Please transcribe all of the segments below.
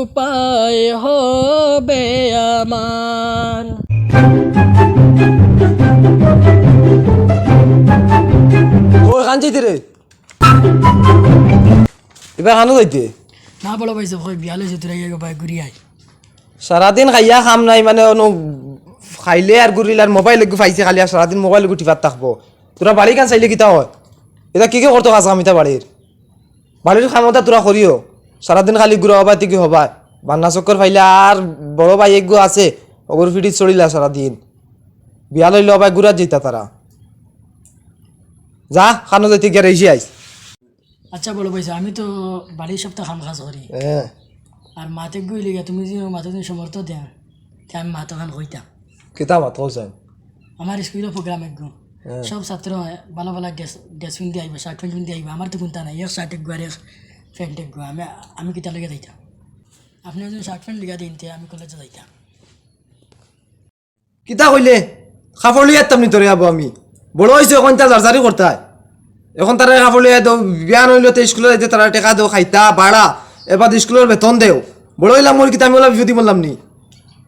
উপায় হবে আমার। ও খান যাইতে রে। এবার খানো যাইতে। না বলো পাইছে কই বিয়া লৈছে তোরা ইয়ে ভাই ঘুরি আই সারাদিন খাইয়া খাম নাই মানে অনু খাইলে আর গুরিল আর মোবাইল লগু খালি আর সারাদিন মোবাইল লগু টিপাত থাকব। তোরা বাড়ি কান চাইলে কিতা হয়? এটা কি কি করতো কাজ কামিতা বাড়ির বাড়ির খামতা তোরা করিও সারাদিন খালি গুড়া হবা কি হবা? বান্না চক্কর ফাইলে আর বড় ভাই এগু আছে অগর ফিটিত চলিলা সারাদিন। বিয়া লইলে অবাই গুড়াত যেতা তারা। যা খানো যাইতে গিয়ে রেসি আইস। আচ্ছা বলো পাইছে আমি তো বাড়ির সপ্তাহ খাম খাস করি। হ্যাঁ আর মাতে গইলে গিয়া তুমি যে মাতে তুমি সমর্থ দেয়া তে আমি মাতো খান কইতাম। কিতা মাত হোসেন আমার স্কুলের প্রোগ্রাম একদম সব ছাত্র ভালো ভালো ড্রেস ড্রেস পিন্ধি আইব শার্ট পিন্ধি আইব আমার তো কোনটা নাই এক শার্ট এক আর এক। প্যান্ট এক আমি আমি কিতা লেগে যাইতাম আপনি যদি শার্ট প্যান্ট লিগা দিন আমি কলেজে যাইতাম। কিতা কইলে? কাপড় লিয়ে আত্তাম নি তোরে আবো আমি? বড় হয়েছে এখন তা জারজারি করতে হয় এখন তারা কাপড় লিয়ে দাও, বিয়া নইলে তো স্কুলে যাইতে তারা টেকা দেও, খাইতা ভাড়া এবার স্কুলের বেতন দেও। বড় হইলাম মোর কিতা, আমি ওলা বিভূতি বললাম নি।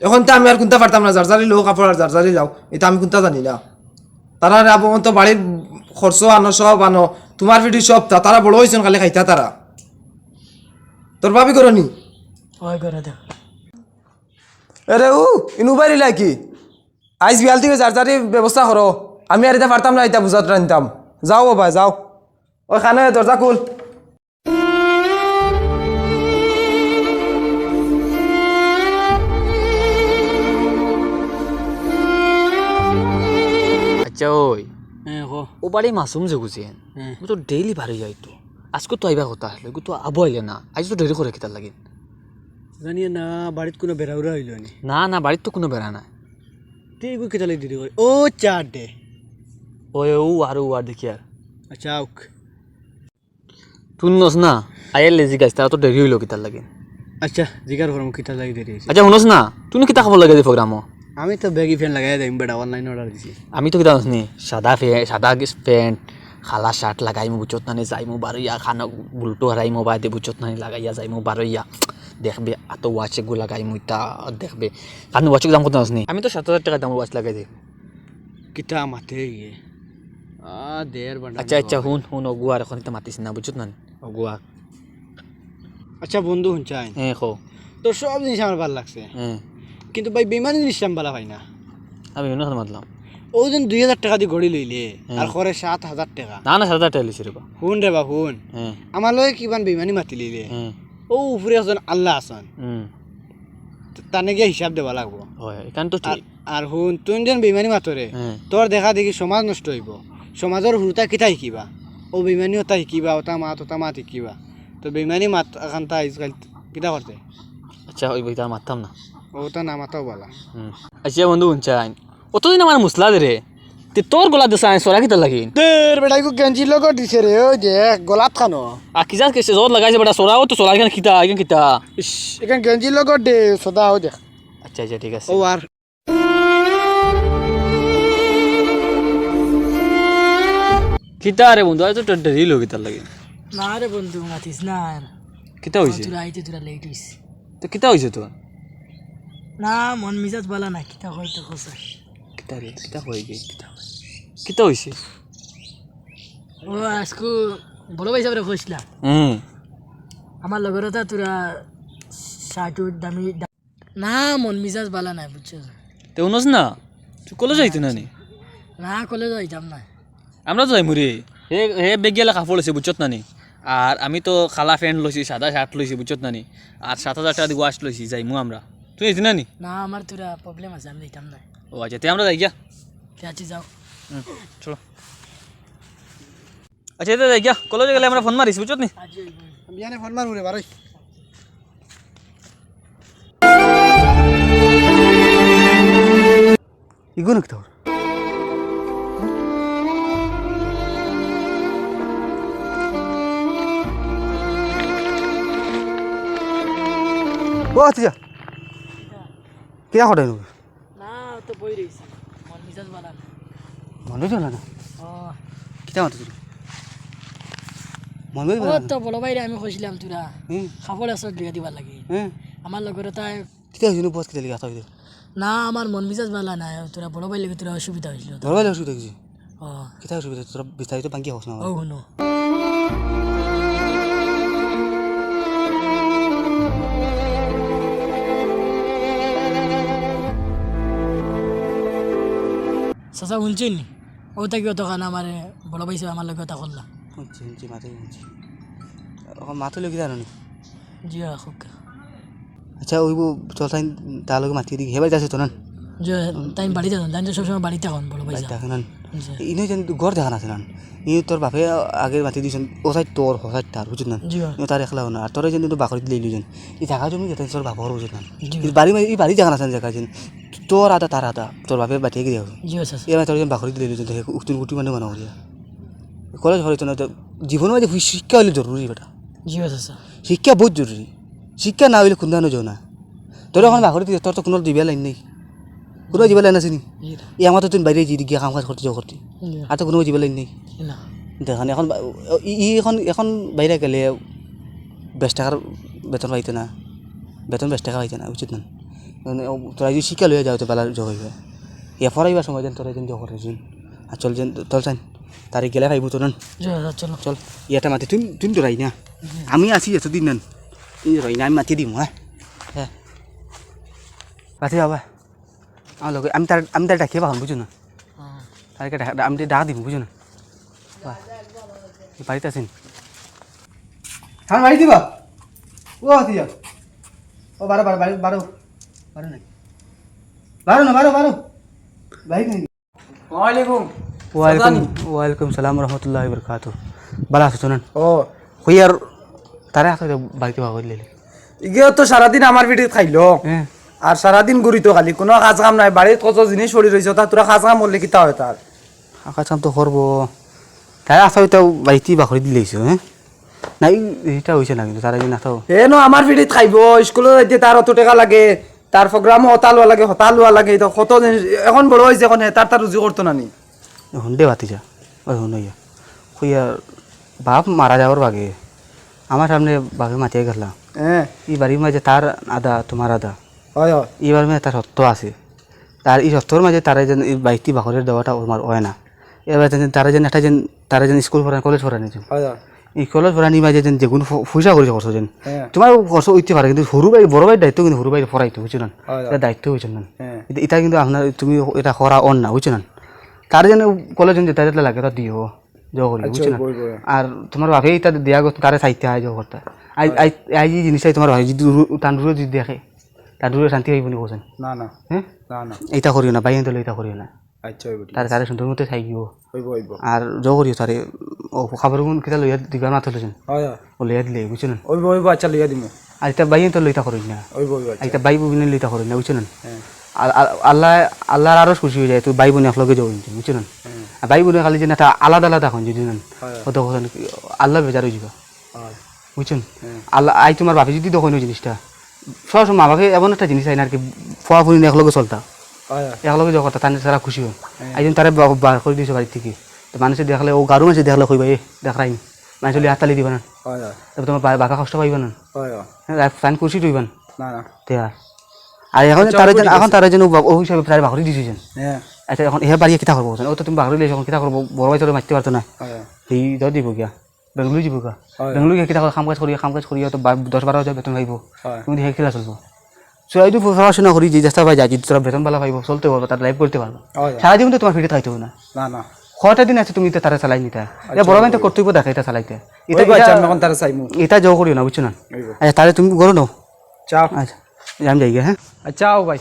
এখন তো আমি আর কোনটা পারতাম না জারজারি লো কাপড় আর জারজারি যাও। এটা আমি কোনটা জানি না। তারা আবো তো বাড়ির খরচ আনো সব আনো। তোমার ভিডিও সব তারা বড় হয়েছেন খালি খাইতা তারা তোর ভাবি করনি ওই করে দেখ। আরে ও ইনু বাড়িলা কি? আইস বিয়াল থেকে চার্জারি ব্যবস্থা করো। আমি আর এটা পারতাম না এটা বুঝাত রান্তাম। যাও বাবা যাও। ওই খানে দরজা খুল। আচ্ছা ওই। হ্যাঁ ও বাড়ি মাসুম যে গুছিয়েন হ্যাঁ। ও তো ডেইলি বাড়ি যাইতো আজকে তো আইবা কথা আসলো তো আবু আইলে না আজ তো দেরি করে কিতার লাগে। জানি না বাড়িত কোনো বেড়াউরা হইল নি? না না বাড়ির তো কোনো বেড়া নাই। এগুলো কেটালে দিদি করে ও চার ডে ওই ও আর ও আর দেখি আর আচ্ছা আউক তুই নস না আয়ের লেজি গাছ তারা তো দেরি হইল কিতার লাগে। আচ্ছা জিগার করম কিতা লাগি দেরি আচ্ছা শুনস না তুই কিতা খাবার লাগে প্রোগ্রামও আমি তো ব্যাগি ফ্যান লাগাই দিম বেড়া অনলাইন অর্ডার দিছি। আমি তো কিতা নি সাদা ফে সাদা প্যান্ট খালা শার্ট লাগাইমু বুচত নানি যাইমু বারইয়া খানা বুলটো হারাইমু বাদে বুচত নানি লাগাইয়া যাইমু বারইয়া দেখবে এত ওয়াচে গু লাগাইমু ইতা দেখবে। কারণ ওয়াচে দাম কত নি আমি তো সাত হাজার টাকা দাম ওয়াচ লাগাই দিই কিতা মাতে গিয়ে আ দের বান্ডা আচ্ছা আচ্ছা শুন শুন অগুয়ার এখন এটা মাতিছে না বুঝছত না অগুয়া আচ্ছা বন্ধু শুনছাই হ্যাঁ খো তোর সব জিনিস আমার ভালো লাগছে। হ্যাঁ কিন্তু ভাই বেমানি জিনিস আমি ভালো পাই না? আমি বিভিন্ন কথা মাতলাম। ও যেন দুই হাজার টাকা দিয়ে গড়ি লইলে আর করে সাত হাজার টাকা। না না সাত হাজার টাকা রে বা। শুন রে বা শুন। হ্যাঁ। আমার লগে কিমান বেমানি মাতি লইলে। হ্যাঁ। ও উপরে আছেন আল্লাহ আছেন। তানে গিয়ে হিসাব লাগবো। এখান তো আর শুন তুই যেন বেমানি মাতরে হ্যাঁ। তোর দেখা দেখি সমাজ নষ্ট হইব। সমাজৰ সুৰতা কিতা শিকিবা। অ বেইমানী ওটা শিকিবা ওটা মাত ওটা মাত শিকিবা। তো বেইমানী মাত এখানটা আজকাল কিতা করতে আচ্ছা ওই বইটা আর মারতাম না ওটা নামাতাও বলা। হুম। আচ্ছা বন্ধু শুনছাই। অতদিন আমার মুসলা দে রে তে তোর গলা দেশা সরা কিতা লাগি? তোর বেটাইকো গেঞ্জি লগত দিছে রে ও যে গলাত খানো। আর কি জান কেসে জোর লাগাইছে বেটা সরাও তো সরা এখানে কিতা এখানে কিতা। ইস এখান গেঞ্জির লগত দে সদা ও দেখ। আচ্ছা আচ্ছা ঠিক আছে। ও আর কিতা রে বন্ধু আজ তো দেরি লো কিতা লাগে? না রে বন্ধু মাতিস না আর কিতা হইছে তোরা আইতে তোরা লেট হইস তো কিতা হইছে তো না মন মিজাজ বালা না কিতা হয়তো কসা কিতা রে কিতা হয়ে গে কিতা? কিতা হইছে? ও আজকু বড় ভাই কইছিলাম হুম। আমার তোরা শার্ট দামি না মন মিজাজ বালা নাই বুঝছ? তে উনস না? তুই কলেজ যাইতে না নি না কলেজ যাইতাম না। আমরা তো যাইমু হে হে বেগিয়ালা কাপড় লৈছে বুঝছত নানি? আর আমি তো খালা প্যান্ট লইছি সাদা শার্ট লইছি বুঝছত নানি? আর সাত হাজার টাকা দিয়ে ওয়াশ লইছি যাইমু আমরা। তুই যাইতি নানি? না আমার তোরা প্রবলেম আছে আমি যাইতাম না। ও আচ্ছা তে আমরা যাই গিয়া আছি যাও। হুম, চলো। আচ্ছা এটা যাই গিয়া কলেজে গেলে আমরা ফোন মারিস বুঝছত নি? আজি আমি ফোন মারু রে বারই ইগো নাকি তোর? ও আচ্ছা কিয়া করে নো না তো মন মিজাজ বালা না মনে চলে না? ও কিতা মাতো তুই মনে ও তো বড় ভাইরে আমি কইছিলাম তোরা খাবার আছে দিয়া দিবার লাগে। আমার লগর তাই কিতা বস না আমার মন মিজাজ ভালো নাই। তোরা বড় ভাই লেগে তোরা অসুবিধা হয়েছিল তো। ধর ভাই অসুবিধা কিছু ও কিতা অসুবিধা তোরা বিস্তারিত বাঙ্কি হোস না? ও চাচা শুনছেন নি? ও তাকে অতখান আমার বড় হিসেবে আমার লগে কথা করলাম শুনছি শুনছি মাথায় শুনছি। মাথা লোক জানো নি? জি রাখুক আচ্ছা ওই চল তাই তার লগে মাতি দিকে হেবার যাচ্ছে তো না যে তাই বাড়িতে যান তাই সবসময় বাড়িতে এখন বড় ভাই দেখে ইনো যেন গড় দেখা নাছে না ই তোর বাপে আগে মাতি দিয়েছেন ও সাইড তোর হসাই তার বুঝুন না জি ইনো তার একলা না আর তোর যেন তো বাকরি দিলে ইলুজন ই জায়গা জমি যেতে তোর বাপর বুঝুন না বাড়ি ই বাড়ি জায়গা নাছেন জায়গা যেন। তোর আদা তার আদা। তোর বাপে বাটিয়ে গিয়ে এবার তোর বাকরি দিলে দেখে উঠুন উঠি মানে মনে করিয়া কলেজ হলে তো না জীবনের মাঝে শিক্ষা হলে জরুরি বেটা শিক্ষা বহুত জরুরি শিক্ষা না হইলে খুন্দানো যাও না তোর এখন বাকরি দিয়ে তোর তো কোনো দিবে লাইন নেই। কোনো দিবে লাইন আছে নি? জি ই আমার তো তুই বাইরে যি গিয়ে কাম কাজ করতে যাও করতে আর তো কোনো দিবে লাইন নেই। দেখান এখন ই- এখন এখন বাইরে গেলে বেশ টাকার বেতন পাইতে না। বেতন বেশ টাকা পাইতে না উচিত না। তোরা যদি শিক্ষা লইয়া যাও তো বেলা যোগ হইবে। ইয়া ফরাইবার সময় যেন তোরা যেন যোগ করে যেন আর চল যেন চল চান তারে গেলে খাইব তো নন। জি চল। ইয়াটা মাতি তুই তুই তো রাই না আমি আছি এতদিন নন। তুই রই না আমি মাতি দিম হ্যাঁ? হ্যাঁ। মাতি বাবা। আমার লগে আমি তার আমি তার ডাকিয়ে পাখন বুঝো না? হ্যাঁ। তাদেরকে আমি ডাক দিব বুঝো না? বাড়িতে আছেন? হ্যাঁ বাড়ি দিবা ও দিয়া ও বারো বারো বারো। বারো বারো নাই না বারো বারো। বাড়ি ওয়ালাইকুম। ওয়ালাইকুম ওয়ালাইকুম সালাম রহমতুল্লাহ বরকাত ভালো আছো শোনেন? ও। হই আর তারা বাড়িতে ভাগ লিলে ইগেও তো সারাদিন আমার ভিডিও খাইলো। আর সারাদিন ঘুরি তো খালি কোনো কাজ কাম নাই। বাড়িত কত জিনিস পড়ি রয়েছে তা তোরা কাজ কাম করলে কিতা হয় তার কাজ কাম তো করব তারা আসলে তো বাড়িতে ভাগ করে দিলেইছো হ্যাঁ না এই- এইটা হয়েছে না কিন্তু তারা যদি এ নো আমার ভিডিওত খাইব স্কুলত যাইতে তার অত টাকা লাগে। তার প্রোগ্রামও হতা লোৱা লাগে হতা লোৱা লাগে তো কত এখন বড় হয়েছে এখন তার তার রুজি করতো না নি হুন্ডে বাতি যা ওই হুন ইয়া খুইয়া বাপ মারা যাওয়ার বাগে। আমার সামনে বাপে মাতিয়ে গেলাম হ্যাঁ এই বাড়ির মাঝে তার আদা তোমার আদা। হয় হয়। এইবার মাঝে তার সত্য আছে। তার এই সত্যর মাঝে তারা যেন এই বাইকটি বাকরের দেওয়াটা আমার হয় না। এবার তারা যেন একটা যেন তারা যেন স্কুল পড়ান কলেজ যেন হয়। এই কলেজ পড়ানি মাঝে যেন যেগুলো পয়সা করেছে খরচ যেন। তোমার খরচ উঠতে পারে কিন্তু সরু বাড়ি বড় বাড়ির দায়িত্ব কিন্তু সরু বাড়ি পড়াইতে বুঝছ না। এটা দায়িত্ব হয়েছে না হ্যাঁ এটা- এটা কিন্তু আপনার তুমি এটা করা অন না বুঝছ না তার যেন কলেজ যেন যেতে যেতে লাগে তা দিও জগ করি বুঝছ না বই বই আর তোমার ভাবে এটা দিয়া গো তারে চাইতে হয় জগ করতে আই যে জিনিসটাই তোমার ভাবে যদি তান্দুরে যদি দেখে তান্দুরে শান্তি হইব নি কোসেন না না। হ্যাঁ না না। এইটা করিও না এটা করিও না। আচ্ছা হইব তার তারে সুন্দর মতো হইব হইব আর করিও তারে। ও খাবার গুণ কেটা লইয়া দিবা হয় হয়। ও লইয়া দিলে বুঝছ না হইব হইব আচ্ছা লইয়া দিমু। আর এটা বাইরে তো লইতা করি না। হইব হইব আচ্ছা। এটা বাই বোনে লইতা করি না বুঝছ না হ্যাঁ। আল- আল- আল্লাহ আল্লাহর আরও খুশি হয়ে যায় তুই ভাই বোন একলগে যাও কিন্তু বুঝছ না আর ভাই বোনে খালি যে না আলাদা আলাদা এখন যদি না হয়। কত কথা আল্লাহ বেজার হয়ে যাবে। হয়। বুঝছেন? আল্লাহ আই তোমার বাপে যদি ওই জিনিসটা সবসময় মা বাপে এমন একটা জিনিস আইন আর কি ফোয়া ফুরি একলগে চলতা। হয় একলগে কথা তার তারা খুশি হয় একজন তারা বা- বার করে দিয়েছে বাড়ি থেকে তো মানুষে দেখলে ও গারু মানুষে দেখলে কইবা এ দেখাই মানুষ হাততালি দিবা না। তারপর তোমার বা- বাপা কষ্ট পাইবা না। ফাইন খুশি রইবান না। না তে আর আর এখন তারা যেন এখন তারা যেন ও হিসাবে প্রায় বাকরি দিয়েছেন আচ্ছা এখন এবার বাড়িয়ে কিতা করব ও তো তুমি বাকরি এখন কিতা করব বড় ভাই তোর মারতে পারতো না। এই ধর দিব গিয়া বেঙ্গলুরু যাব গা। বেঙ্গলুরু গিয়ে কিতা কাম কাজ করি কাম কাজ করি তো দশ বারো হাজার বেতন পাইব। তুমি দেখে খেলা চলবো। সো এই পড়াশোনা করি যে চেষ্টা পাই যদি তোরা বেতন ভালো পাইব চলতে পারব তার লাইফ করতে পারব সারা জীবন তো তোমার ফিরে থাকতে হবে না। না না। কটা দিন আছে তুমি তো তারা চালাই নিতে। এটা বড় তো কর্তব্য দেখে এটা চালাইতে এটা এখন তারা চাইমু এটা জো করিও না বুঝছ না? আচ্ছা তাহলে তুমি করো নাও চাও। আচ্ছা আমি যাই গিয়া হ্যাঁ আচ্ছা ভাই।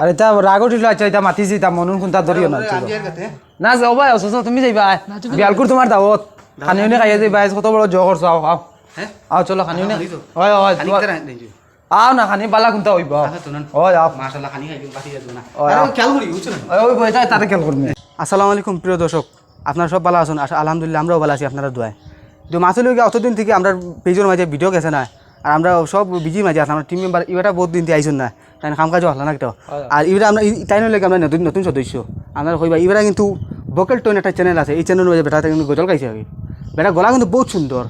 আরে তা রাগ উঠিল আচ্ছা এটা মাতিছি তা মনুন কোনটা ধরিও না না যাও ভাই অসুস্থ তুমি যাইবা। বিয়ালকুর তোমার দাওত খানিউনি খাইয়া যাইবা কত বড় জগ করছ আও আও। আও চলো খানিউনি হয় হয় আও না খানি বালা কোনটা হইব। আও মাশাআল্লাহ খানি খাইলি বাতি যাব না। ওই খেয়াল করি বুঝছ না? ওই ওই তাই তাতে খেল করবি আসসালামু আলাইকুম প্রিয় দর্শক। আপনারা সব ভালো আছেন? আলহামদুলিল্লাহ আমরাও ভালো আছি আপনারা দোয়ায়। তো মাসুল অতদিন থেকে আমরা পেজের মাঝে ভিডিও গেছে না আর আমরা সব বিজি মাঝে আছি আমরা টিম মেম্বার ইটা বহুত দিন দিয়ে আইসুন না তাই কাম কাজও আসলো না কেউ আর ইটা আমরা তাই নইলে আমরা নতুন নতুন সদস্য। আমরা কইবা ইবারা কিন্তু বকেল টোন একটা চ্যানেল আছে এই চ্যানেলের মাঝে বেটা কিন্তু গজল গাইছে বেটা গলা কিন্তু বহুত সুন্দর।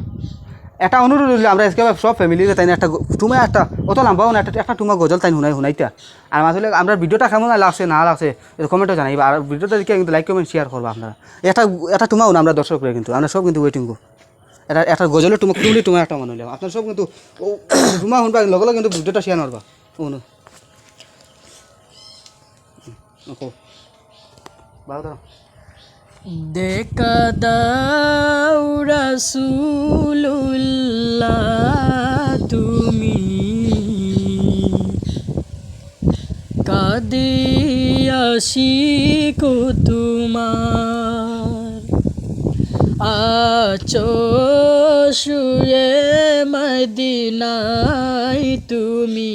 একটা অনুরোধ হইলে আমরা আজকে সব ফ্যামিলিরে তাই একটা টুমা একটা অত লম্বাও না একটা একটা টুমা গজল তাই শুনাই শুনাইতা আর আসলে আমরা ভিডিওটা কেমন লাগছে না লাগছে কমেন্টও জানাইবা আর ভিডিওটা দেখে কিন্তু লাইক কমেন্ট শেয়ার করবা আপনারা একটা একটা টুমাও না আমরা দর্শক কিন্তু আমরা সব কিন্তু ওয়েটিং করব এটা একটা গজলের টুমা টুমলি টুমা একটা মনে হইলাম আপনার সব কিন্তু টুমা শুনবা লগে লগে কিন্তু ভিডিওটা শেয়ার করবা ও নো ওকে ভালো দাও দেখা দাও রাসূলুল্লাহ তুমি। কাঁদে আশিকো তোমার। আছো শুয়ে মদিনায় তুমি।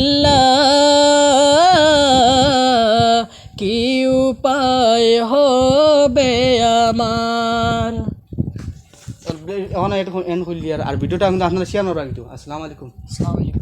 এখন এখন এন্ড করলি আর ভিডিওটা কিন্তু আপনারা শেয়ার করবা কিন্তু আসসালামু আলাইকুম। আসসালামু আলাইকুম।